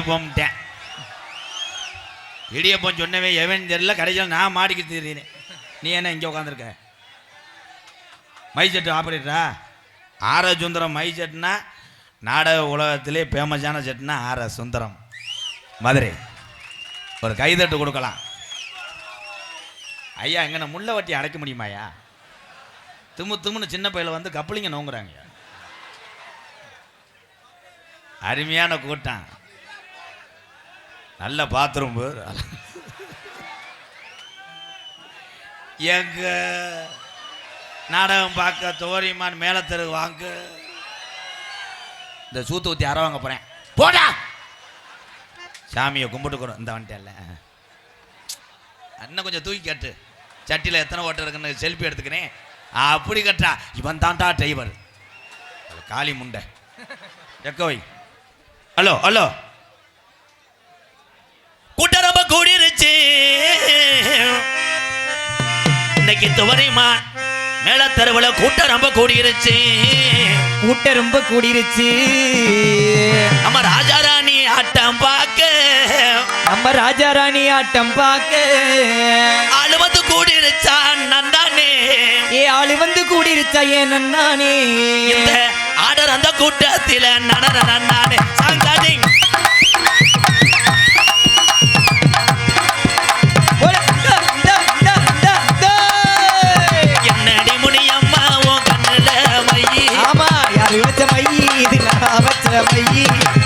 இடியப்பம் இடியப்பம் சொன்னவே எவன் தெரியல கடைசியில் நான் மாடிக்கு தெரியுறேன் நீ என்ன இங்கே உட்காந்துருக்க மைசெட்டு ஆப்ரேட்டரா ஆர சுந்தரம் மைசெட்னா நாடக உலகத்திலே ஃபேமஸான செட்னா ஆர சுந்தரம். மதுரை. ஒரு கைதட்டு கொடுக்கலாம். ஐயா எங்கன முள்ள வட்டி அடைக்க முடியுமாயா திமு திமுன்னு சின்ன பையில வந்து கப்பலிங்க நோங்குறாங்க அருமையான கூட்டம். நல்ல பாத்ரூம் எங்க நாடகம் பார்க்க தோரியமான் மேலே தெரு வாங்க. இந்த சூத்து ஊத்தி அற வாங்க போறேன். போடா! சாமியை கும்பிட்டுக்கிறோம் இந்த வந்துட்டேன்ல அண்ணன் கொஞ்சம் தூக்கி கட்டு. சட்டியில் எத்தனை ஓட்டை இருக்குன்னு செல்ஃபி எடுத்துக்கிறேன். அப்படி கட்டா இவன் தான்டா டிரைவர் காளி முண்டை. எக்கோய். Hello hello. கூடிருச்சு. இன்னைக்கு துவரைமான் மேல தெருவில் கூட்டம் ரொம்ப கூடிருச்சு. கூட்ட ரொம்ப கூடிருச்சு. நம்ம ராஜாராணி ஆட்டம் பார்க்க. நம்ம ராஜா ராணி ஆட்டம் பார்க்க. அழுவது கூடிருச்சா நந்தானே ஏ ஆளு வந்து கூடிருச்சா ஏன் நானே இந்த ஆடர் அந்த கூட்டத்தில் நடன நன்னானே சாங்காடி இது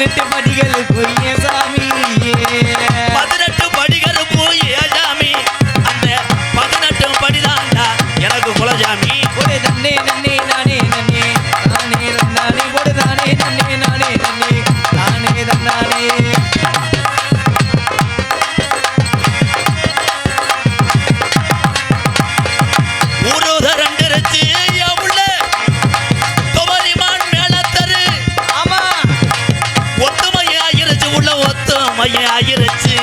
দিতে পারি ஆயிருச்சு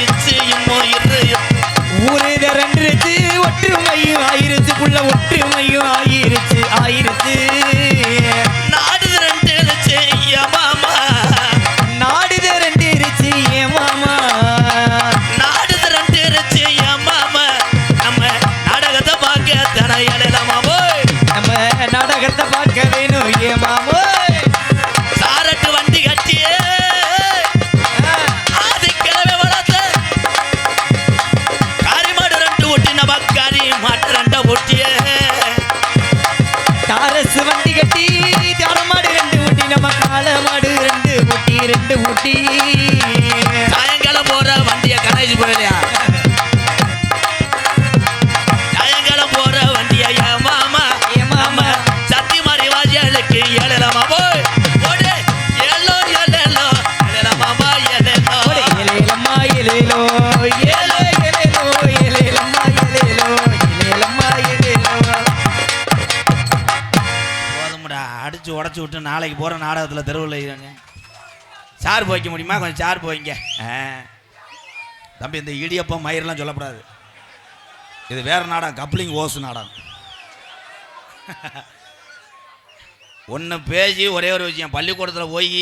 விட்டு நாளைக்கு போகிற நாடகத்தில் தெருவில் இருங்க சார்பு வைக்க முடியுமா? கொஞ்சம் சார்பு வைங்க ஆ. தம்பி இந்த இடியப்பம் மயிரெல்லாம் சொல்லக்கூடாது இது வேறு நாடகம் கப்ளிங் ஓசு நாடகம். ஒன்று பேசி ஒரே ஒரு விஷயம். பள்ளிக்கூடத்தில் போய்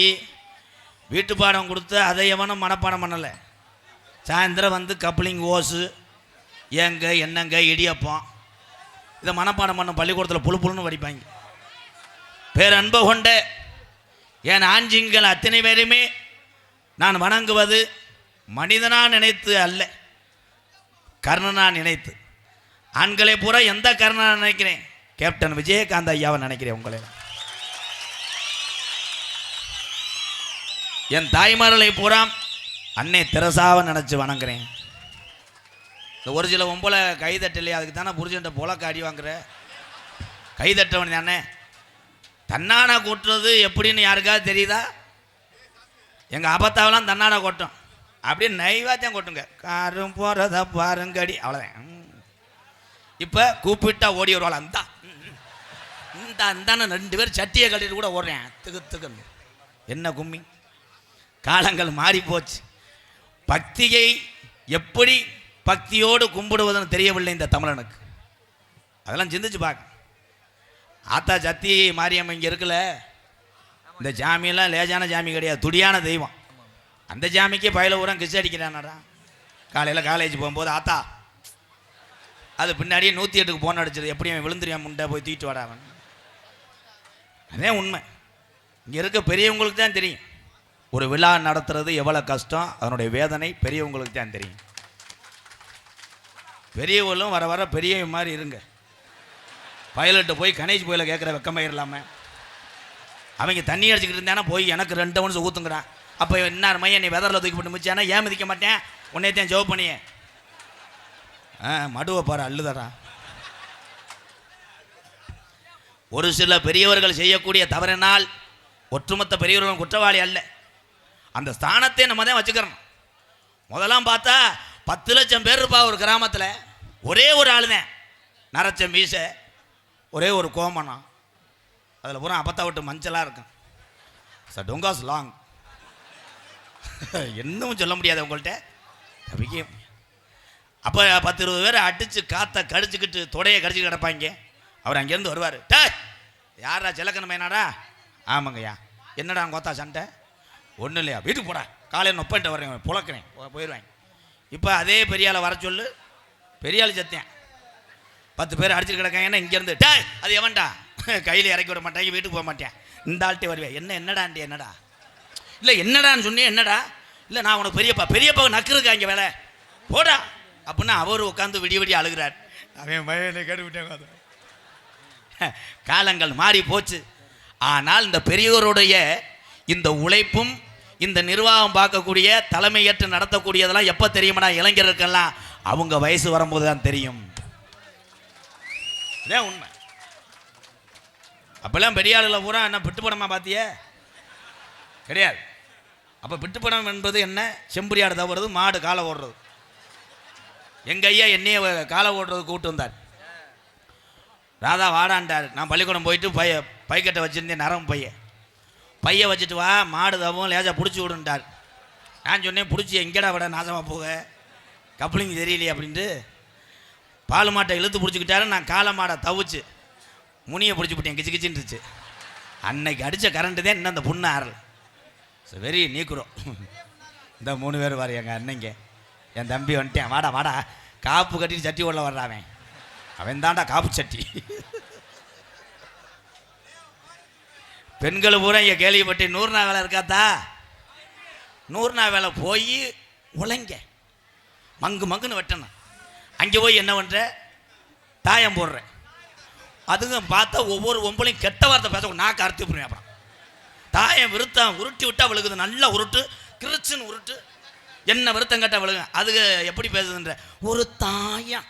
வீட்டு பாடம் கொடுத்து அதை எவனும் மனப்பாடம் பண்ணலை. சாயந்தரம் வந்து கப்ளிங் ஓசு ஏங்க என்னங்க இடியப்பம். இதை மனப்பாடம் பண்ண பள்ளிக்கூடத்தில் புழு புழுன்னு படிப்பாங்க பேரன்பு கொண்ட என் ஆஞ்சிங்கள் அத்தனை பேருமே நான் வணங்குவது மனிதனா நினைத்து அல்ல கர்ணனா நினைத்து. ஆண்களை பூரா எந்த கர்ணனா நினைக்கிறேன்? கேப்டன் விஜயகாந்த் ஐயாவை நினைக்கிறேன் உங்களை. என் தாய்மார்களை பூரா அன்னை தெரசாவை நினச்சி வணங்குறேன். இந்த ஒரு சில ஒம்பளை கைதட்டலையே அதுக்கு தானே புரிஞ்சுட்ட போல காடி வாங்குற? கைதட்டவன் தானே? தன்னாடா கொட்டுறது எப்படின்னு யாருக்காவது தெரியுதா? எங்கள் அபத்தாவெல்லாம் தன்னாடா கொட்டும். அப்படியே நைவாத்தியம் கொட்டுங்க. காரும் போகிறத பாருங்கடி. அவ்வளோதான் இப்போ கூப்பிட்டா ஓடி வருவாள். அந்த. இந்த அந்தான ரெண்டு பேர் சட்டியை கட்டிட்டு கூட ஓடுறேன். திகு திகுன்னு. என்ன கும்மி? காலங்கள் மாறி போச்சு. பக்தியை எப்படி பக்தியோடு கும்பிடுவதுன்னு தெரியவில்லை இந்த தமிழனுக்கு. அதெல்லாம் சிந்திச்சு பார்க்க ஆத்தா சத்தி மாரியம்மன் இங்கே இருக்குல்ல? இந்த ஜாமியெல்லாம் லேஜான ஜாமி கிடையாது. துடியான தெய்வம். அந்த ஜாமிக்கே பயில ஊரம் கிஸ் அடிக்கிறானடா. காலையில் காலேஜ் போகும்போது ஆத்தா அது பின்னாடியே நூற்றி எட்டுக்கு போன் அடிச்சது எப்படி அவன் விழுந்துருவான் முண்டை போய் தூக்கிட்டு வாடா அவன். அதே உண்மை. இங்கே இருக்க பெரியவங்களுக்கு தான் தெரியும். ஒரு விழா நடத்துறது எவ்வளோ கஷ்டம் அதனுடைய வேதனை பெரியவங்களுக்கு தான் தெரியும். பெரியவங்களும் வர வர பெரிய மாதிரி இருங்க. பைலட்டை போய் கணேஷ் போயில கேட்குற வெக்கமாக இல்லாமல் அவங்க தண்ணி அடிச்சுக்கிட்டு இருந்தானா போய் எனக்கு ரெண்டு ஒன்று ஊற்றுங்கிறான் அப்போ என்ன மையன் நீ வெதரில் தூக்கி போட்டு முடிச்சானா ஏன் மதிக்க மாட்டேன் உன்னையத்தையும் ஜோப் பண்ணியே. ஆ மடுவை பாரு அள்ளுதரா ஒரு சில பெரியவர்கள் செய்யக்கூடிய தவறினால் ஒற்றுமொத்த பெரியவர்களும் குற்றவாளி அல்ல. அந்த ஸ்தானத்தை நம்ம தான் வச்சுக்கிறோம் முதலாம் பார்த்தா பத்து லட்சம் பேர் இருப்பா ஒரு கிராமத்தில். ஒரே ஒரு ஆள் தான் நரைச்ச மீசை. ஒரே ஒரு கோமணம் அதில் பூரா அப்பத்தா விட்டு மஞ்சளாக இருக்கும். சார் டொங்காஸ் லாங் இன்னும் சொல்ல முடியாது உங்கள்கிட்ட தவிக்கும் அப்போ பத்து இருபது பேர் அடித்து காற்றை கடிச்சுக்கிட்டு தொடையை கடிச்சு கிடப்பாங்க. அவர் அங்கேருந்து வருவார். டே யாரா செலக்கணும் மேனாடா? ஆமாங்கய்யா. என்னடா கோத்தா சண்டை? ஒன்றும் இல்லையா. வீட்டுக்கு போடா. காலையில் நொப்பிட்டு வரேன் புழக்கிறேன். போயிடுவாங்க இப்போ அதே பெரியாளை வர சொல்லு. பெரியாள் சத்தியன் பத்து பேர் அடிச்சுட்டு கிடக்காங்கன்னா இங்கேருந்து? டே அது எவன்டா? கையில் இறக்கி விட மாட்டாங்க வீட்டுக்கு போக மாட்டேன். இந்த ஆள்கிட்ட வருவேன் என்ன என்னடாண்டி என்னடா? இல்லை என்னடான்னு சொன்னேன் என்னடா? இல்லை நான் உனக்கு பெரியப்பா பெரியப்பா நக்குறதுக்கு அங்கே வேலை? போடா. அப்படின்னா அவர் உட்காந்து விடிய விடிய அழுகிறார். அவன் பையனை கேட்டு விட்டேன் காலங்கள் மாறி போச்சு. ஆனால் இந்த பெரியோருடைய இந்த உழைப்பும் இந்த நிர்வாகம் பார்க்கக்கூடிய தலைமையேற்று நடத்தக்கூடியதெல்லாம் எப்போ தெரியுமாடா இளைஞர்களுக்கெல்லாம்? அவங்க வயசு வரும்போது தான் தெரியும். இதான் உண்மை. அப்பெல்லாம் பெரிய ஆளுல பூரா என்ன பிட்டுப்படமா பார்த்தியே கிடையாது. அப்போ பிட்டுப்படம் என்பது என்ன? செம்புரியாடு தவறது மாடு காலை ஓடுறது. எங்கள் ஐயா என்னைய காலை ஓடுறது கூட்டு வந்தார். ராதா வாடான்ட்டார் நான் பள்ளிக்கூடம் போயிட்டு பைய பைக்கட்டை வச்சுருந்தேன் நரம் பைய. பைய வச்சுட்டு வா மாடு தவும் லேசாக பிடிச்சி விடுன்ட்டார். நான் சொன்னேன் பிடிச்சி எங்கேடா விட நாசமாக போக? கப்ளிங் தெரியலையே அப்படின்ட்டு பால் மாட்டை இழுத்து பிடிச்சிக்கிட்டாரு நான் காளை மாடை தவிச்சு முனியை பிடிச்சி போட்டேன். கிச்சு கிச்சின்னுச்சு அன்னைக்கு அடித்த கரண்ட்டு தான் இன்னும் அந்த புண்ணு ஆறல். So very நீக்குறோம். இந்த மூணு பேர் வர எங்கள் அண்ணங்க. என் தம்பி வந்துட்டேன் வாடா வாடா. காப்பு கட்டிட்டு சட்டி உள்ள வர்றாவன் அவன். தான்டா காப்பு சட்டி. பெண்கள் பூரா இங்கே கேள்விப்பட்டு நூறு நாள் வேலை இருக்காத்தா? நூறு நாள் வேலை போய் உழைங்க. மங்கு மங்குன்னு வெட்டணும். அங்கே போய் என்ன பண்ணுற தாயம் போடுறேன் அதுங்க பார்த்தா ஒவ்வொரு ஒம்பளையும் கெட்ட வார்த்தை பேச நான் கருத்து போடுவேன் அப்புறம். தாயம் விருத்தம் உருட்டி விட்டா விழுகுது நல்லா உருட்டு கிருச்சுன்னு உருட்டு என்ன விருத்தம் கேட்டால் விழுங்க அதுக்கு எப்படி பேசுதுன்ற ஒரு தாயம்.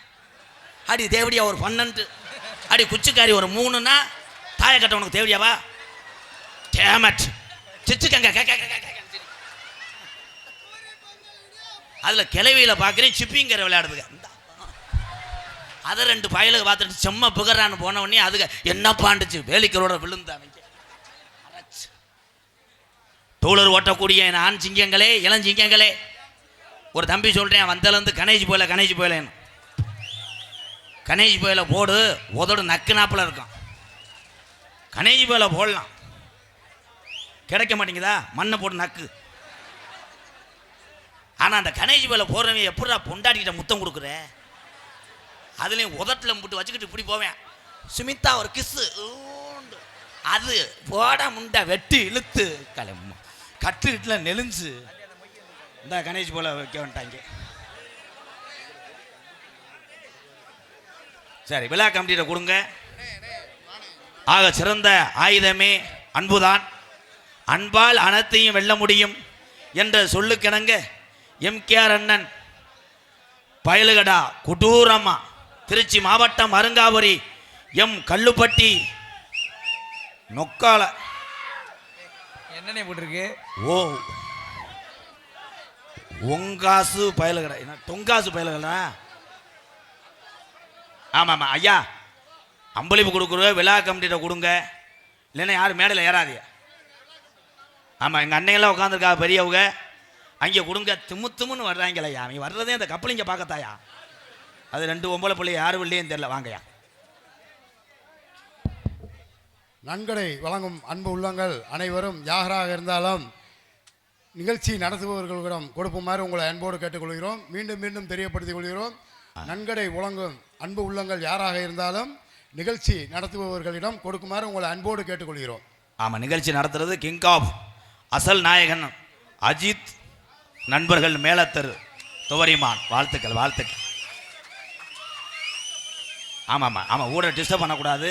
அடி தேவடியா ஒரு பன்னெண்டு. அடி குச்சிக்காரி ஒரு மூணுன்னா தாய கட்ட உனக்கு தேவடியாவா? டேமட் சிச்சுக்கங்க அதில் கிளவியில் பார்க்குறேன் சிப்பிங்கிற விளையாடுதுங்க. அதை ரெண்டு பயலுக்கு பார்த்துட்டு செம்ம புகரான்னு போன உடனே அதுக்கு என்ன பாண்டுச்சு? வேலிக்கரோட விழுந்தாங்க தோழர் ஓட்டக்கூடிய என் ஆண் சிங்கங்களே இளஞ்சிங்கங்களே ஒரு தம்பி சொல்கிறேன் வந்தலேருந்து கணேஜ் போயில கணேஜ் போயிலேன்னு கணேஜ் போயில போடு உதடு நக்கு நாப்பில் இருக்கும் கணேஜ் போயில போடலாம். கிடைக்க மாட்டேங்குதா? மண்ணை போட்டு நக்கு. ஆனால் அந்த கணேஜ் போயில போடுறவன் எப்படா பொண்டாட்டிக்கிட்ட முத்தம் கொடுக்குற? அதுலேயும் உதட்டில் முட்டு வச்சுக்கிட்டு இப்படி போவேன். சுமிதா ஒரு கிஸ்ஸு. அது போட முண்டை வெட்டி இழுத்து கிளம்பு கட்டு நெலிஞ்சு இந்த கணேஷ் போல வைக்க வந்துட்டாங்க. சரி விழா கமிட்டியில் கொடுங்க. ஆக சிறந்த ஆயுதமே அன்புதான். அன்பால் அனைத்தையும் வெல்ல முடியும் என்ற சொல்லுக்கிணங்க எம்கேஆர் அண்ணன். பயலுகடா கொடூரமாக திருச்சி மாவட்டம் அருங்காபுரி எம். கல்லுப்பட்டி. நொக்கால. என்னண்ணே போட்டிருக்கு? ஓ. ஒங்காசு பயலுகடா. என்ன தொங்காசு பயலுகடா? ஆமாம்மா ஐயா. அம்பளிப்பு கொடுக்குற விழா கமிட்டிகிட்ட கொடுங்க. இல்லைன்னா யாரும் மேடையில் ஏறாதீங்க. ஆமாம் எங்கள் அன்னையெல்லாம் உட்காந்துருக்கா பெரியவங்க. அங்கே கொடுங்க திமு திமுன்னு வர்றாங்களய்யா அவங்க வர்றதே அந்த கப்பலிங்க பார்க்கத்தாயா? அது ரெண்டு ஒம்பளை பிள்ளை யாரும் இல்லையும் தெரில வாங்கய்யா. நன்கொடை வழங்கும் அன்பு உள்ளங்கள் அனைவரும் யாராக இருந்தாலும் நிகழ்ச்சி நடத்துபவர்களிடம் கொடுக்குமாறு உங்களை அன்போடு கேட்டுக்கொள்கிறோம். மீண்டும் மீண்டும் தெரியப்படுத்திக் கொள்கிறோம். நன்கொடை வழங்கும் அன்பு உள்ளங்கள் யாராக இருந்தாலும் நிகழ்ச்சி நடத்துபவர்களிடம் கொடுக்குமாறு உங்களை அன்போடு கேட்டுக்கொள்கிறோம். ஆமாம் நிகழ்ச்சி நடத்துறது கிங் ஆஃப் அசல் நாயகன் அஜித் நண்பர்கள் மேலத்தரு துவரிமான். வாழ்த்துக்கள் வாழ்த்துக்கள். ஆமாம் ஆமாம் ஆமாம் ஊரை டிஸ்டர்ப் பண்ணக்கூடாது.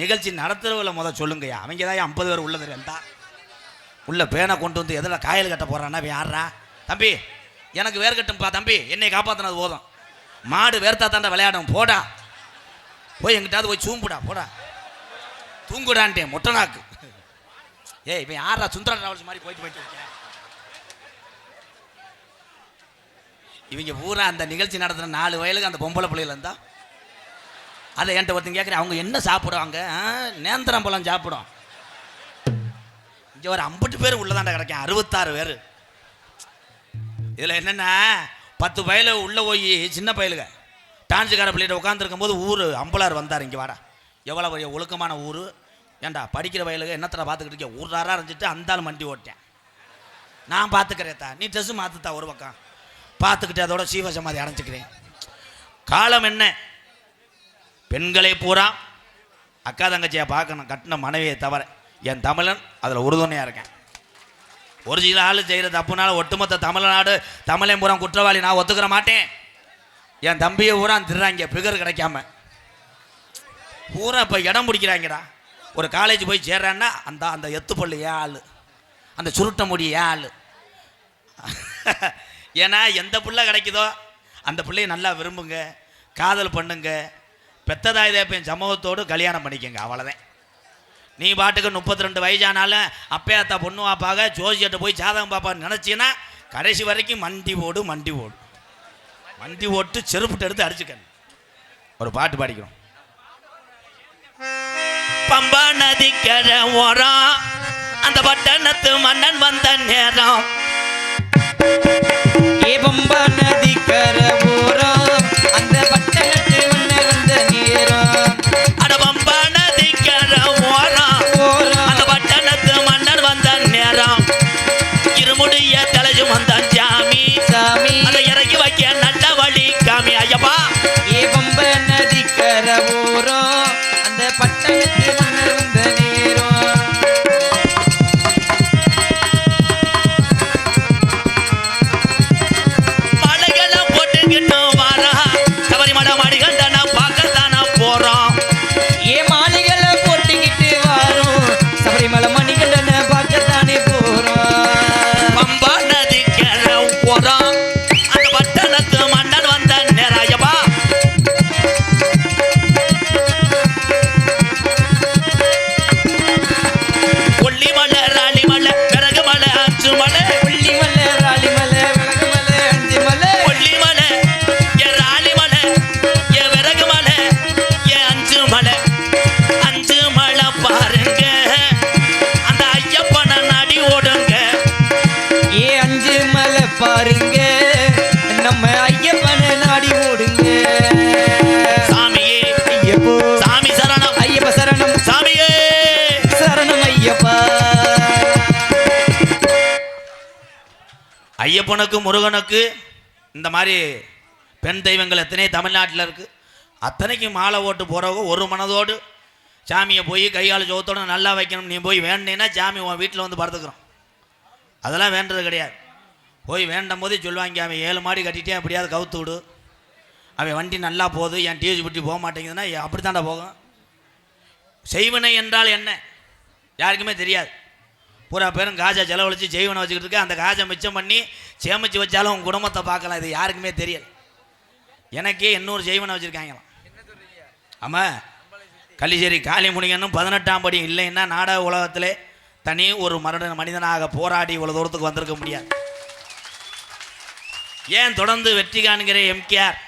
நிகழ்ச்சி நடத்துறவங்கள முதல் சொல்லுங்கய்யா. அவங்க தான் ஐம்பது பேர் உள்ளது இருந்தா. உள்ள பேனை கொண்டு வந்து எதில் காயல் கட்ட போகிறான்னா யாரா தம்பி எனக்கு வேர் கட்டும்பா தம்பி. என்னை காப்பாற்றினது போதும். மாடு வேர்த்தா தாண்டா விளையாடும் போடா. போய் எங்கிட்டாவது போய் சூம்புடா போடா. தூங்குடான்ட்டே மொட்டை நாக்கு ஏய் இவன் யாரா சுந்தர டிராவல்ஸ் மாதிரி போயிட்டு போயிட்டு இருக்கேன். இவங்க பூரா அந்த நிகழ்ச்சி நடத்துகிற நாலு வயலுக்கு அந்த பொம்பளை பிள்ளைகள் இருந்தால் அதை என்கிட்ட ஒருத்தன் கேட்குறேன் அவங்க என்ன சாப்பிடுவாங்க நேந்திரம் பழம் சாப்பிடும் இங்கே ஒரு ஐம்பது பேர் உள்ளதாண்ட கிடைக்கும் அறுபத்தாறு பேர். இதில் என்னென்னா பத்து பயில உள்ளே போய் சின்ன பயலுங்க. டான்ஸுக்கார பிள்ளைகிட்ட உட்காந்துருக்கும் போது ஊர் அம்பலார் வந்தார் இங்கே வாடா. எவ்வளோ பெரிய ஒழுக்கமான ஊர். ஏன்டா படிக்கிற வயலுக்கு என்னத்தில் பார்த்துக்கிட்டு இருக்கேன் ஊராராக இருந்துட்டு அந்தாலும் வண்டி ஓட்டேன் நான் பார்த்துக்கிறேத்தா நீ ட்ரெஸ்ஸு மாற்றுத்தா ஒரு பக்கம். பார்த்துக்கிட்டு அதோட சீவசமாதி அடைஞ்சிக்கிறேன். காலம் என்ன? பெண்களை பூரா அக்கா தங்கச்சியை பார்க்கணும் கட்டின மனைவியை தவிர. என் தமிழன் அதில் உறுதுணையாக இருக்கேன். ஒரு சில ஆள் செய்கிற தப்புனால ஒட்டுமொத்த தமிழ்நாடு தமிழன் பூரா குற்றவாளி நான் ஒத்துக்கிற மாட்டேன். என் தம்பியை பூரா திருறாங்க பிகர் கிடைக்காம. பூரா இப்போ இடம் பிடிக்கிறாங்கடா. ஒரு காலேஜ் போய் சேர்றான்னா அந்த அந்த எத்து பல்லு ஏன் ஆள்? அந்த சுருட்ட முடி ஏன் ஆள்? ஏன்னா எந்த பிள்ளை கிடைக்குதோ அந்த பிள்ளையை நல்லா விரும்புங்க காதல் பண்ணுங்க பெத்ததாய் தேப்பன் சமூகத்தோடு கல்யாணம் பண்ணிக்கங்க அவ்வளோதான் நீ பாட்டுக்கு முப்பத்தி ரெண்டு வயசானாலும் அப்பையாத்தா பொண்ணு வாப்பாக ஜோசியிட்ட போய் ஜாதகம் பாப்பான்னு நினச்சின்னா கடைசி வரைக்கும் மண்டி ஓடு மண்டி ஓடு. மண்டி ஓட்டு செருப்புட்டு எடுத்து அடிச்சுக்கணும். ஒரு பாட்டு பாடிக்கிறோம். பம்பா நதிக்கர ஓரம் அந்த பட்டணத்து மன்னன் வந்த நேரம். ஏ பம்பா நதி ஓரம் வந்தான் ஜாமி சாமி. அதை இறக்கி வைக்க நல்ல வழி. காமி ஐயப்பா. ஏ பம்பா ஐயப்பனுக்கு முருகனுக்கு இந்த மாதிரி பெண் தெய்வங்கள் எத்தனை தமிழ்நாட்டில் இருக்குது அத்தனைக்கும் மாலை ஓட்டு போகிறவங்க ஒரு மனதோடு சாமியை போய் கையால் ஜோத்தோடு நல்லா வைக்கணும். நீ போய் வேண்டினா சாமி உன் வீட்டில் வந்து படுத்துக்கிறோம் அதெல்லாம் வேண்டது கிடையாது. போய் வேண்டும் போதே சொல்லுவாங்க அவன் ஏழு மாடி கட்டிகிட்டே எப்படியாவது கவுத்து விடு. அவன் வண்டி நல்லா போகுது என் டியூஜ் பட்டி போக மாட்டேங்குதுன்னா அப்படி தாண்டா போகும்? செய்வினை என்றால் என்ன? யாருக்குமே தெரியாது. பூரா பேரும் காஜா செலவழிச்சு ஜெய்வனை வச்சுக்கிட்டு இருக்க அந்த காஜை மிச்சம் பண்ணி சேமிச்சு வச்சாலும் உன் குடும்பத்தை பார்க்கலாம். இது யாருக்குமே தெரியல. எனக்கே இன்னொரு ஜெய்வனை வச்சுருக்காங்களாம். ஆமாம் கள்ளிச்சேரி காளிமுனிகனும் பதினெட்டாம் படி இல்லைன்னா நாடக உலகத்திலே தனி ஒரு மரண மனிதனாக போராடி இவ்வளோ தூரத்துக்கு வந்திருக்க முடியாது. ஏன் தொடர்ந்து வெற்றி காண்கிற எம்கேஆர்?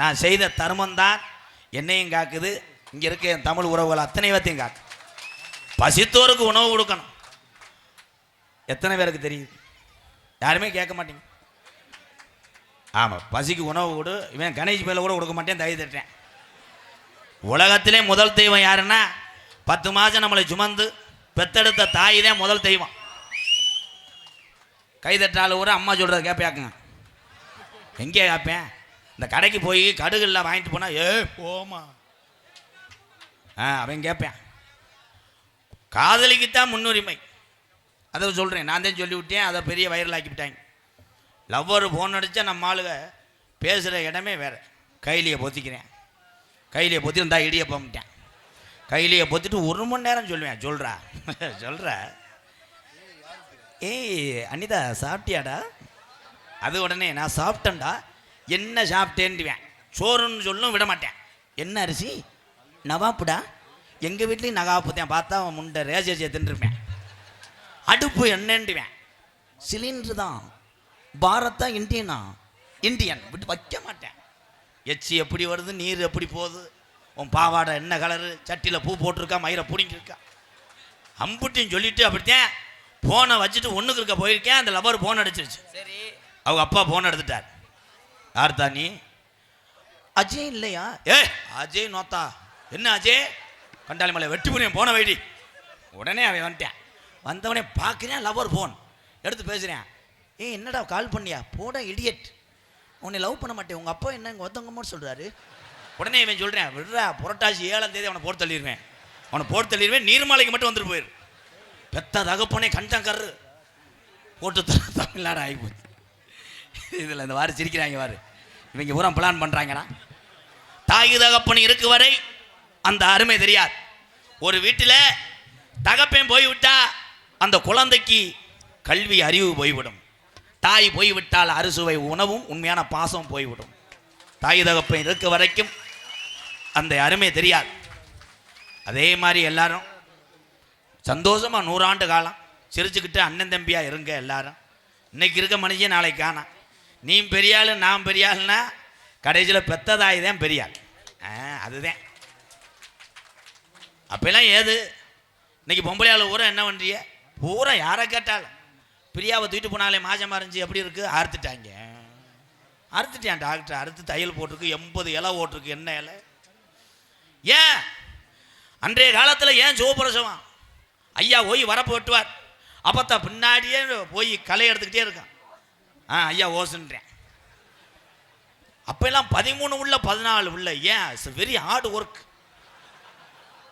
நான் செய்த தர்மம்தான் என்னையும் காக்குது. இங்கே இருக்க என் தமிழ் உறவுகள் அத்தனை பேர்த்தையும் காக்கு. பசித்தோருக்கு உணவு கொடுக்கணும். எத்தனை பேருக்கு தெரியுது? யாருமே கேட்க மாட்டீங்க. ஆமாம் பசிக்கு உணவு கொடு. இவன் கணேஷ் மேலே கூட கொடுக்க மாட்டேன் தயவு தட்டேன் உலகத்திலே முதல் தெய்வம் யாருன்னா பத்து மாதம் நம்மளை சுமந்து பெத்தெடுத்த தாய் தான் முதல் தெய்வம். கை கைதட்டால் கூட அம்மா சொல்கிறத கேட்பேக்குங்க. எங்கே கேட்பேன்? இந்த கடைக்கு போய் கடுகுல வாங்கிட்டு போனால் ஏ போமா ஆ அவன் கேட்பேன். காதலிக்குத்தான் முன்னுரிமை. அதை சொல்கிறேன் நான் தான் சொல்லிவிட்டேன். அதை பெரிய வைரல் ஆக்கிவிட்டாங்க லவ்வர் ஃபோன் அடித்தா நம்ம ஆளுக பேசுகிற இடமே வேறு. கைலியை பொத்திக்கிறேன். கைலியை பொத்தி போக மாட்டேன் கைலியை பொத்திட்டு ஒரு மணி நேரம் சொல்லுவேன். சொல்கிறா சொல்கிற ஏய் அனிதா சாப்பிட்டியாடா? அது உடனே நான் சாப்பிட்டேன்டா. என்ன சாப்பிட்டேன்டுவேன். சோறுன்னு சொல்லும் விட மாட்டேன். என்ன அரிசி? நவாப்புடா? எங்கள் வீட்லேயும் நகாப்பு தான். பார்த்தா அவன் முண்டை ரேஜேஜை தின்றுருப்பேன். அடுப்பு என்னன்டுவேன் சிலிண்டர் தான் பாரத்தா இந்தியனா? இந்தியன். விட்டு வைக்க மாட்டேன். எச்சி எப்படி வருது நீர் எப்படி போகுது உன் பாவாடை என்ன கலரு சட்டியில் பூ போட்டிருக்கா மயிரை பிடிங்கிருக்கா? அம்புட்டின்னு சொல்லிட்டு அப்படித்தான் ஃபோனை வச்சுட்டு ஒன்றுக்கு இருக்க போயிருக்கேன். அந்த லவர் ஃபோன் அடிச்சிருச்சு. சரி. அவங்க அப்பா ஃபோன் எடுத்துட்டார். யார் தான்? நீ அஜய் இல்லையா? ஏ அஜய் நோத்தா. என்ன அஜய்? கண்டாளி மலை வெட்டி புரியும் போன வைடி. உடனே அவன் வந்துட்டான். வந்தவனே பார்க்குறேன் லவ்வர் ஃபோன் எடுத்து பேசுகிறேன் ஏய் என்னடா கால் பண்ணியா? போட இடியட் உன்னை லவ் பண்ண மாட்டேன். உங்கள் அப்பா என்ன இங்கே ஒருத்தவங்க சொல்கிறாரு உடனே இவன் சொல்கிறேன் விடுறா புரட்டாசி ஏழாம் தேதி அவனை போட்டு தள்ளிடுவேன். அவனை போட்டு தள்ளிடுவேன் நீர்மாலைக்கு மட்டும் வந்துட்டு போயிரு. பெத்த தகப்பனே கண்டங்கரு போட்டு தமிழ்நாடு தமிழ்நாடு போச்சு இதில் இந்த வாரு சிரிக்கிறாங்க வாரு இவங்க பூரா பிளான் பண்ணுறாங்கண்ணா தாய் தகப்பன் இருக்கு வரை அந்த அருமை தெரியாது. ஒரு வீட்டில் தகப்பன் போய்விட்டா அந்த குழந்தைக்கு கல்வி அறிவு போய்விடும். தாய் போய்விட்டால் அறுசுவை உணவும் உண்மையான பாசம் போய்விடும். தாய் தகப்பன் இருக்க வரைக்கும் அந்த அருமை தெரியாது. அதே மாதிரி எல்லாரும் சந்தோஷமாக நூறாண்டு காலம் சிரிச்சுக்கிட்டு அண்ணன் தம்பியாக இருங்க எல்லாரும். இன்னைக்கு இருக்க மனுஷன் நாளைக்கு காணாம் நீ பெரியாள் நான் பெரியாள்னா கடைசியில் பெத்ததாய் தான் பெரியாள். அதுதான். அப்பெல்லாம் ஏது? இன்னைக்கு பொம்பளை ஆளு என்ன பண்ணுறிய பூரா யாரை கேட்டாலும்? பிரியாவை தூக்கிட்டு போனாலே மாசமாக இருந்துச்சு எப்படி இருக்குது அறுத்துட்டாங்க. அறுத்துட்டேன் டாக்டர் அறுத்து தையல் போட்டிருக்கு எண்பது இலை ஓட்டிருக்கு என்ன இலை? ஏன்? அன்றைய காலத்தில் ஏன் சிவபிரசவம்? ஐயா போய் வரப்பு வெட்டுவார். அப்பத்தான் பின்னாடியே போய் களை எடுத்துக்கிட்டே இருக்கான். ஆ ஐயா ஓசுன்றேன். அப்பெல்லாம் பதிமூணு உள்ள பதினாலு உள்ள ஏன்? வெரி ஹார்ட் ஒர்க்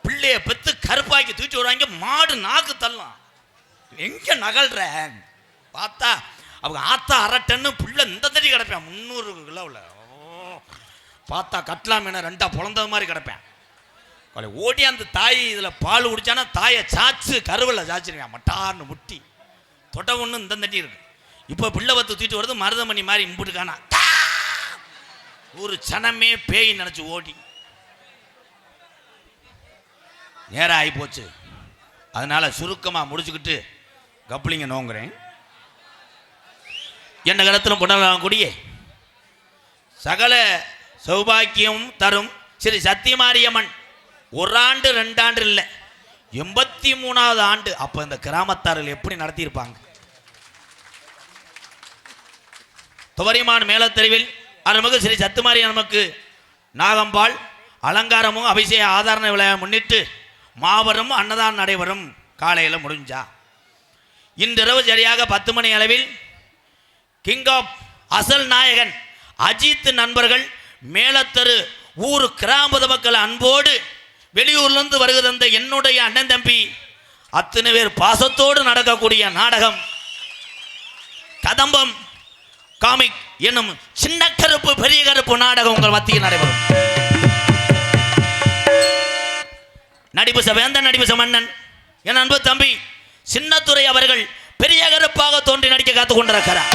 பிள்ளைய பெற்று கருப்பாக்கி தூக்கி வருவாங்க மாடு நாக்கு தள்ளலாம் எங்க நகல்ற? பார்த்தா அவங்க ஆத்தா அரட்டன்னு புள்ள இந்த தடி கிடப்பேன். முந்நூறு கிலோவில் பார்த்தா கட்லா மீனை ரெண்டா பிறந்த மாதிரி கிடப்பேன். அவளை ஓடி அந்த தாய் இதில் பால் குடிச்சானா தாயை சாச்சு கருவில் சாச்சிருக்கேன். மட்டார்னு முட்டி. தொட்ட ஒன்று இந்த தட்டி இருக்கு. இப்போ பிள்ளை பத்து தூக்கிட்டு வருது மருதமணி மாதிரி இம்புட்டுக்கானா. ஒரு சனமே பேய் நினச்சி ஓடி. நேரம் ஆகி போச்சு அதனால் சுருக்கமாக முடிச்சுக்கிட்டு கப்ளிங்க நோங்குறேன். என்ன கடத்திலும் கூடிய. சகல சௌபாக்கியம் தரும் ஸ்ரீ சத்தியமாரியம்மன். ஒரு ஆண்டு ரெண்டாண்டு இல்லை. எண்பத்தி மூணாவது ஆண்டு. அப்போ இந்த கிராமத்தார்கள் எப்படி நடத்தியிருப்பாங்க? துவரிமான் மேலத்தெருவில் அருள்மிகு ஸ்ரீ சத்துமாரி நமக்கு நாகம்பாள் அலங்காரமும் அபிஷேக ஆதாரண விழாவை முன்னிட்டு மாபெரும் அன்னதானம் நடைபெறும் காலையில் முடிஞ்சா. இன்றிரவு சரியாக பத்து மணி அளவில் கிங் ஆஃப் அசல் நாயகன் அஜித் நண்பர்கள் மேலத்தரு ஊர் கிராமத மக்கள் அன்போடு வெளியூர்லேருந்து வருகிற அந்த என்னுடைய அண்ணன் தம்பி அத்தனை பேர் பாசத்தோடு நடக்கக்கூடிய நாடகம். கதம்பம் காமிக் என்னும் சின்ன கருப்பு பெரிய கருப்பு நாடகம் உங்கள் மத்தியில் நடைபெறும். நடிப்பு சபை அந்த நடிப்பு மன்னன். என் அன்பு தம்பி சின்னத்துரை அவர்கள் பெரிய கருப்பாக தோன்றி நடிக்க காத்துக் கொண்டிருக்கிறார்.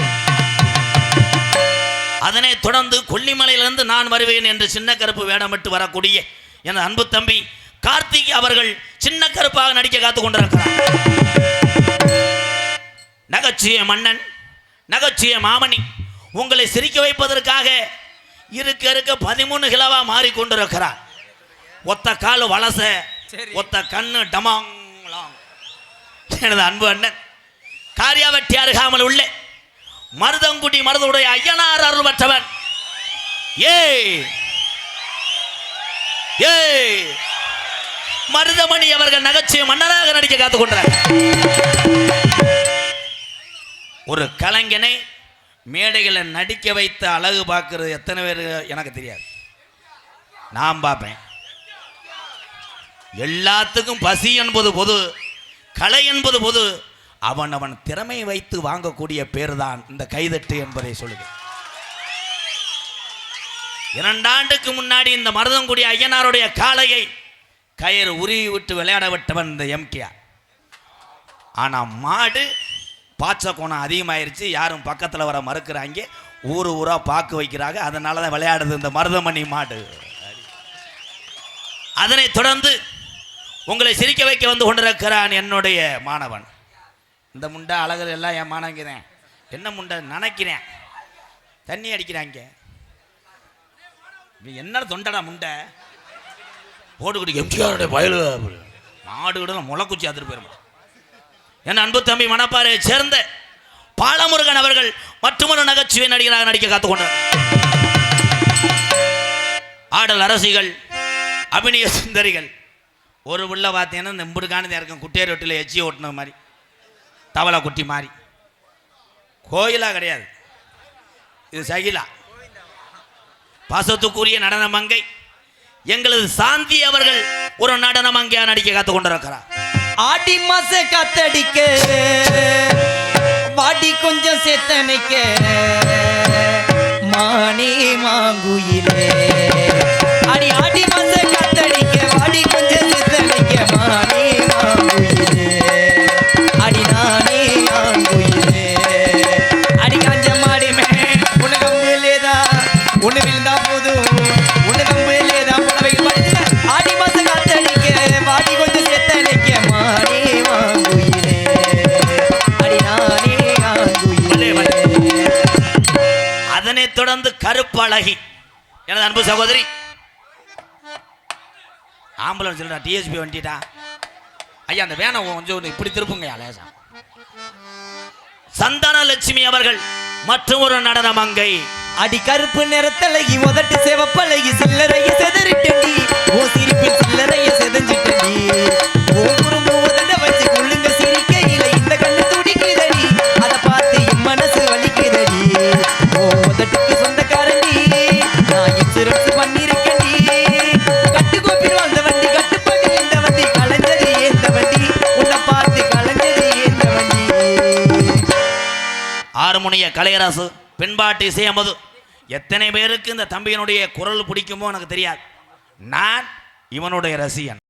அதனை தொடர்ந்து கொல்லிமலையிலிருந்து நான் வருவேன் என்று சின்ன கருப்பு வேடமிட்டு வரக்கூடிய என் அன்பு தம்பி கார்த்திக் அவர்கள் சின்ன கருப்பாக நடிக்க காத்துக் கொண்டிருக்கிறார். நகைச்சுய மன்னன் நகைச்சுய மாமணி உங்களை சிரிக்க வைப்பதற்காக இருக்க இருக்க பதிமூணு கிலோவா மாறிக்கொண்டிருக்கிறார். ஒத்த கால் வலச. ஒத்த கண்ணு டமாங்கலாம் எனது அன்பு அண்ணன் காரியாவட்டி அருகாமல் உள்ளே மருதங்குடி மருதுடைய ஐயனார் அருள் பெற்றவன் ஏய் ஏய் மருதமணி அவர்கள் நகைச்சுவை மன்னராக நடிக்க காத்துக் கொண்டார் ஒரு கலைஞனை மேடைகளை நடிக்க வைத்த அழகு பார்க்கறது எத்தனை பேர் எனக்கு தெரியாது. நான் பார்ப்பேன். எல்லாத்துக்கும் பசி என்பது பொது. கலை என்பது பொது. அவன் அவன் திறமை வைத்து வாங்கக்கூடிய பேர் தான் இந்த கைதட்டு என்பதை சொல்லுது. இரண்டாண்டுக்கு முன்னாடி இந்த மருதங்குடி ஐயனாருடைய காளையை கயிறு உருவி விட்டு விளையாட விட்டவன் இந்த எம்கேஆர். ஆனால் மாடு பாய்ச்ச கோணம் அதிகமாயிருச்சு யாரும் பக்கத்தில் வர மறுக்கிறாங்க ஊர் ஊராக பாக்கு வைக்கிறாங்க அதனால தான் விளையாடுது இந்த மருதமணி மாடு. அதனைத் தொடர்ந்து உங்களை சிரிக்க வைக்க வந்து கொண்டிருக்கிறான் என்னுடைய மாணவன். இந்த முண்டை அழகர் எல்லாம் என் மாணங்கிறேன் என்ன முண்டை? நினைக்கிறேன். தண்ணி அடிக்கிறாங்க என்ன தொண்டடா முண்டை? போட்டுக்கிட்டு எம்ஜிஆருடைய வயலு. மாடு கூட முளைக்குச்சி அதிர் போயிரும். என் அன்பு தம்பி மணப்பாறை சேர்ந்த பாலமுருகன் அவர்கள் மற்றொரு நகைச்சுவை நடிகராக நடிக்க காத்துக்கொண்டார் ஆடல் அரசிகள் அபிநய சுந்தரிகள் ஒரு உள்ள பார்த்தீங்கன்னா இந்த இம்புடுக்கானது இருக்கும் குட்டையை ரொட்டியில் எச்சி ஓட்டின மாதிரி. தவளை குட்டி மாதிரி. கோயிலா கிடையாது. இது சகிலா. பாசத்துக்குரிய நடன மங்கை. எங்களது சாந்தி அவர்கள் ஒரு நடன மங்கையா நடிக்க காத்துக் கொண்டிருக்கிறார். ஆடி மாச கத்தடிக்க வாடி கொஞ்சம் சேத்தனைக்க மானே மாங்குயிலே. அதனைத் தொடர்ந்து கருப்பழகி. எனது அன்பு சகோதரி. ஆம்புலன்ஸ் இல்லைடா டிஎஸ்பி வந்துட்டா ஐயா அந்த வேனை கொஞ்சம் இப்படி திருப்புங்க லேசா. சந்தான லட்சுமி அவர்கள் மற்றும் ஒரு நடன மங்கை அடி கருப்பு நிறத்தழகி உதட்டு சிவப்பழகி சில்லறைய செதறிட்டடி. ஓ சிரிப்பில் சில்லறைய செதஞ்சிட்டடி. ஆறுமுனைய கலையரசு பின்பாட்டு இசையமது எத்தனை பேருக்கு இந்த தம்பியினுடைய குரல் பிடிக்குமோ எனக்கு தெரியாது. நான் இவனுடைய ரசிகன்.